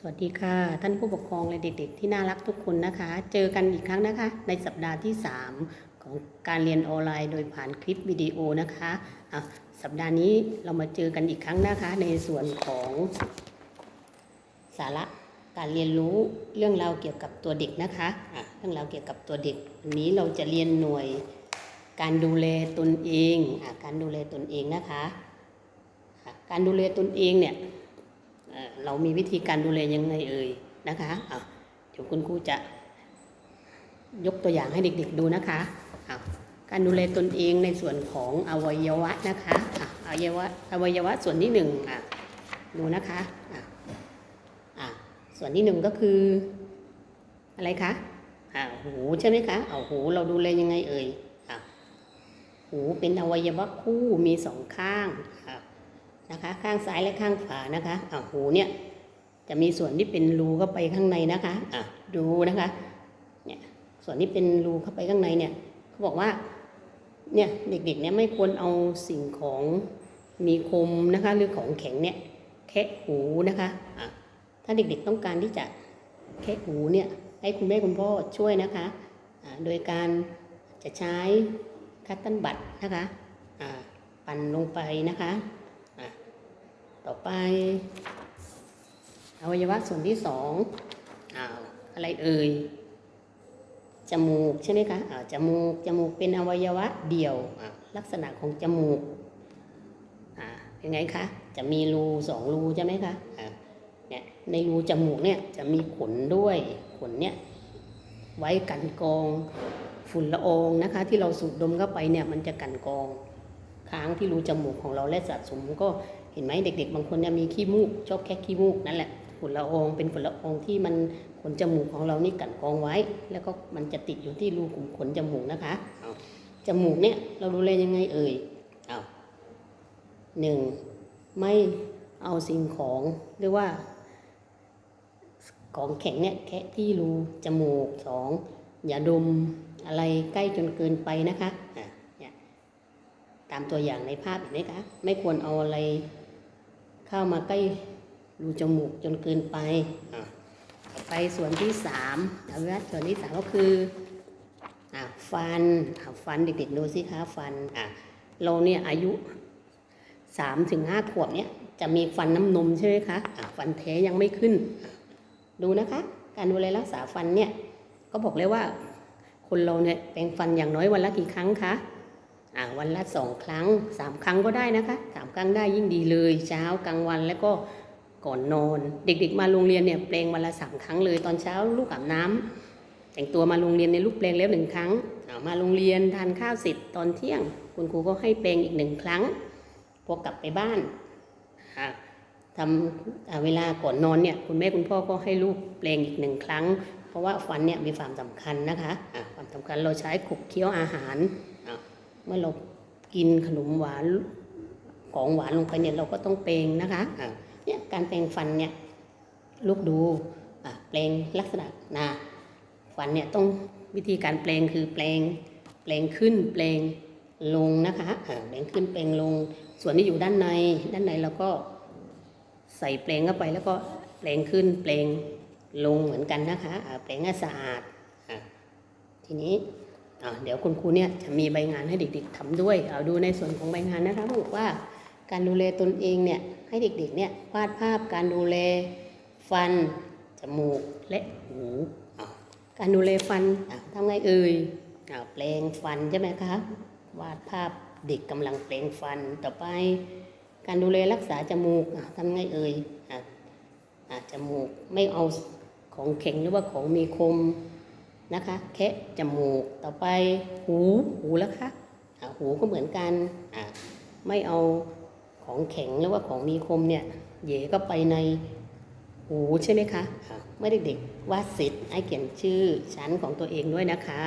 สวัสดีค่ะ ท่านผู้ปกครองและเด็กๆ ที่น่ารักทุกคนนะคะ เจอกันอีกครั้งนะคะ ในสัปดาห์ที่ 3 ของการเรียนออนไลน์โดยผ่านคลิปวิดีโอนะคะอะสัปดาห์นี้เรามาเจอกันอีกครั้งนะคะ ในส่วนของสาระการเรียนรู้เรื่องราวเกี่ยวกับตัวเด็กนะคะะเรื่องราวเกี่ยวกับตัวเด็กวันนี้เราจะเรียนหน่วยการดูแลตนเองอการดูแลตนเองนะคะะการดูแลตนเองเนี่ย เรามีวิธีการดูแลยังไงเอ่ยนะคะะเดี๋ยวคุณครูจะยกตัวอย่างให้เด็กๆดูนะคะะการดูแลตนเองในส่วนของอวัยวะนะคะอะอวัยวะอวัยวะส่วนที่หนึ่งดูนะคะะะส่วนที่หนึ่งก็คืออะไรคะอะหูใช่ไหมคะเอาหูเราดูแลยังไงเอ่ยอะหูเป็นอวัยวะคู่มีสองข้างอะ นะคะ ข้างซ้ายและข้างขวานะคะอ่าหูเนี่ยจะมีส่วนที่เป็นรูเข้าไปข้างในนะคะอะดูนะคะเนี่ยส่วนที่เป็นรูเข้าไปข้างในเนี่ยเขาบอกว่าเนี่ยเด็กๆเนี่ยไม่ควรเอาสิ่งของมีคมนะคะ หรือของแข็งเนี่ยแคะหูนะคะอะถ้าเด็กๆต้องการที่จะแคะหูเนี่ยให้คุณแม่คุณพ่อช่วยนะคะอ่าโดยการจะใช้คัตเตันบัตนะคะอ่าปั่นลงไปนะคะ ต่อไป อวัยวะส่วนที่สองอ้าวอะไรเอ่ย จมูกใช่ไหมคะอ้าวจมูก จมูกเป็นอวัยวะเดี่ยวอ่าลักษณะของจมูกอ่าเป็นไงคะ จะมีรูสองรูใช่ไหมคะอ่าเนี่ยในรูจมูกเนี่ยจะมีขนด้วยขนเนี่ยไว้กันกองฝุ่นละอองนะคะ ที่เราสูดดมเข้าไปเนี่ยมันจะกันกองค้างที่รูจมูกของเราและสะสมก็ เห็นไหมเด็ก ๆ บางคนเนี่ยมีขี้มูกชอบแค่ขี้มูกนั่นแหละฝุ่นละอองเป็นฝุ่นละอองที่มันขนจมูกของเรานี่กลันกรองไว้ แล้วก็มันจะติดอยู่ที่รูขุมขนจมูกนะคะเอาจมูกเนี่ยเราดูแลยังไงเอ่ยเอาหนึ่งไม่เอาสิ่งของเรียกว่าของแข็งเนี่ยแค่ที่รูจมูกสองอย่าดมอะไรใกล้จนเกินไปนะคะอะเนี่ยตามตัวอย่างในภาพเห็นไหมคะ ไม่ควรเอาอะไร เข้ามาใกล้รูจมูกจนเกินไปไปส่วนที่สามเอาละส่วนที่สามก็คืออฟันฟันเด็กๆดูสิคะฟันเราเนี่ยอายุสามถึงห้าขวบเนี่ยจะมีฟันน้ำนมใช่ไหมคะะฟันแท้ยังไม่ขึ้น ดูนะคะ การดูแลรักษาฟันเนี่ยก็บอกเลยว่า คนเราเนี่ยแปรงฟันอย่างน้อยวันละกี่ครั้งคะ วันละสองครั้งสามครั้งก็ได้นะคะสามครั้งได้ยิ่งดีเลย เช้ากลางวันแล้วก็ก่อนนอน เด็กๆ มาโรงเรียนเนี่ยเปลงวันละสามครั้งเลยตอนเช้าลูกอาบน้ำแต่งตัวมาโรงเรียนในลูกเปลงแล้วหนึ่งครั้งมาโรงเรียนทานข้าวเสร็จตอนเที่ยง คุณครูก็ให้เปลงอีกหนึ่งครั้งพอกลับไปบ้านทำเวลาก่อนนอนเนี่ยคุณแม่คุณพ่อก็ให้ลูกเปลงอีกหนึ่งครั้ง เพราะว่าฟันเนี่ยมีความสำคัญนะคะความสำคัญเราใช้ขบเคี้ยวอาหาร เมื่อเรากินขนมหวานของหวานลงไปเนี่ยเราก็ต้องเปลงนะคะอะเนี่ยการแปลงฟันเนี่ยลูกดูอะแปลงลักษณะนะฟันเนี่ยต้องวิธีการแปลงคือแปลงแปลงขึ้นแปลงลงนะคะอะแปลงขึ้นแปลงลง ส่วนที่อยู่ด้านในด้านในเราก็ใส่แปลงเข้าไปแล้วก็แปลงขึ้นแปลงลงเหมือนกันนะคะอะแปลงให้สะอาดอะทีนี้อ่า เดี๋ยวคุณครูเนี่ยจะมีใบงานให้เด็กๆทำด้วย เอาดูในส่วนของใบงานนะคะบอกว่าการดูแลตนเองเนี่ยให้เด็กๆเนี่ยวาดภาพการดูแลฟัน จมูกและหูการดูแลฟันอ่าทำไงเอ่ยอ่าแปลงฟันใช่ไหมคะวาดภาพเด็กกำลังแปลงฟันต่อไป การดูแลรักษาจมูกอ่าทำไงเอ่ยอ่าอ่าจมูกไม่เอาของแข็งหรือว่าของมีคม นะคะแคะจมูกต่อไปหูหูแล้วคะอ่าหูก็เหมือนกันไม่เอาของแข็งหรือว่าของมีคมเนี่ยเย่ก็ไปในหูใช่ไหมคะอ่าเมื่อเด็กๆวาดเสร็จให้เขียนชื่อชั้นของตัวเองด้วยนะคะ